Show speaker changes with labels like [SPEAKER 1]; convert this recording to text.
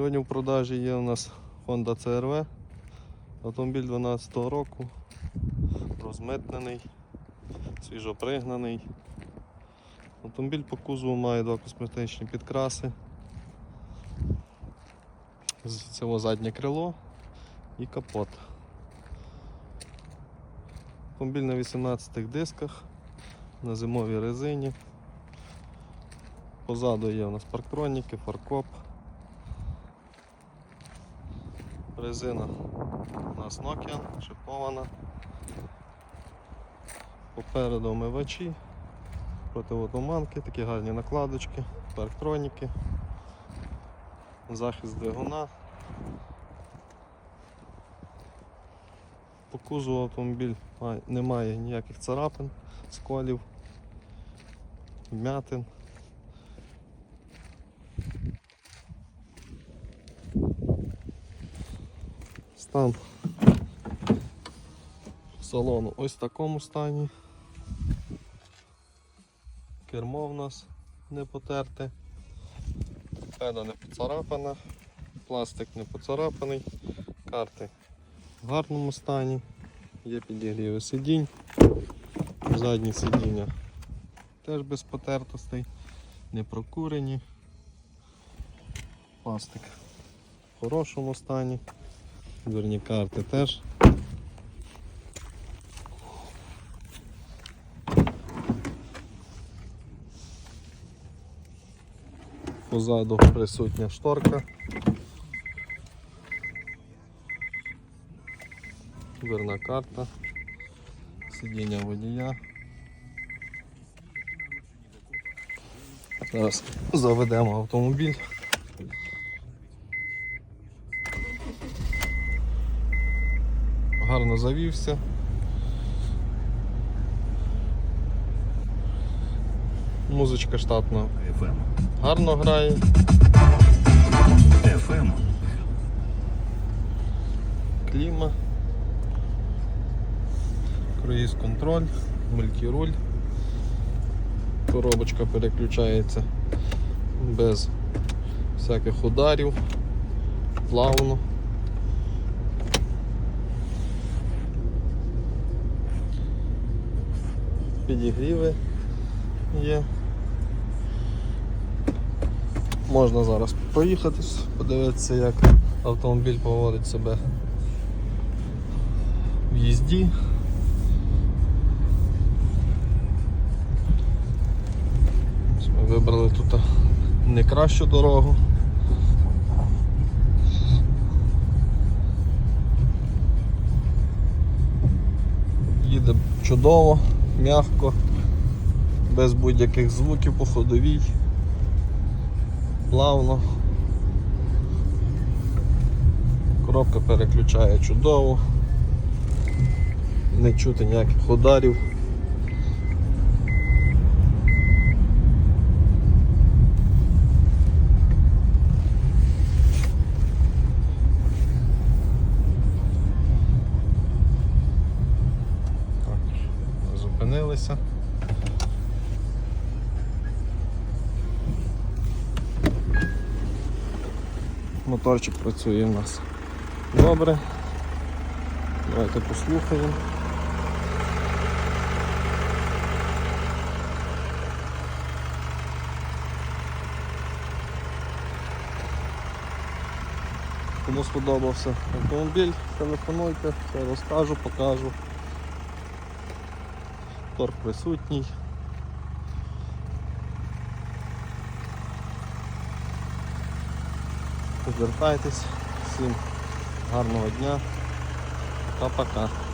[SPEAKER 1] Сьогодні в продажі є у нас Honda CRV. Автомобіль 12 року, розмитнений, свіжопригнаний. Автомобіль по кузову має два косметичні підкраси. Це заднє крило і капот. Автомобіль на 18 дисках, на зимовій резині. Позаду є у нас парктроніки, фаркоп. Резина у нас Nokian, шипована. Попереду омивачі, противотуманки, такі гарні накладочки, парктроніки, захист двигуна. По кузову автомобіль має- не має ніяких царапин, сколів, вмятин. Стан салону ось в такому стані. Кермо в нас не потерте, педа не поцарапана, пластик не поцарапаний, карти в гарному стані, є підігріви сидінь, задні сидіння теж без потертостей, не прокурені, пластик в хорошому стані. Дверні карти теж. Позаду присутня шторка. Дверна карта, сидіння водія. Зараз заведемо автомобіль. Гарно завівся. Музичка штатна
[SPEAKER 2] FM.
[SPEAKER 1] гарно грає.
[SPEAKER 2] FM.
[SPEAKER 1] Кліма. Круїз контроль, мультируль. Коробочка переключається без всяких ударів, плавно. Підігріви є. Можна зараз проїхатись, подивитися, як автомобіль поводить себе в їзді. Ми вибрали тут не кращу дорогу. Їде чудово, м'яко, без будь-яких звуків по ходовій, плавно. Коробка переключає чудово, не чути ніяких ударів. Зупинилися. Моторчик працює у нас добре. Давайте послухаємо. Кому сподобався автомобіль, телефонуйте, все розкажу, покажу. Торг присутній. Звертайтесь, всім гарного дня. Пока-пока.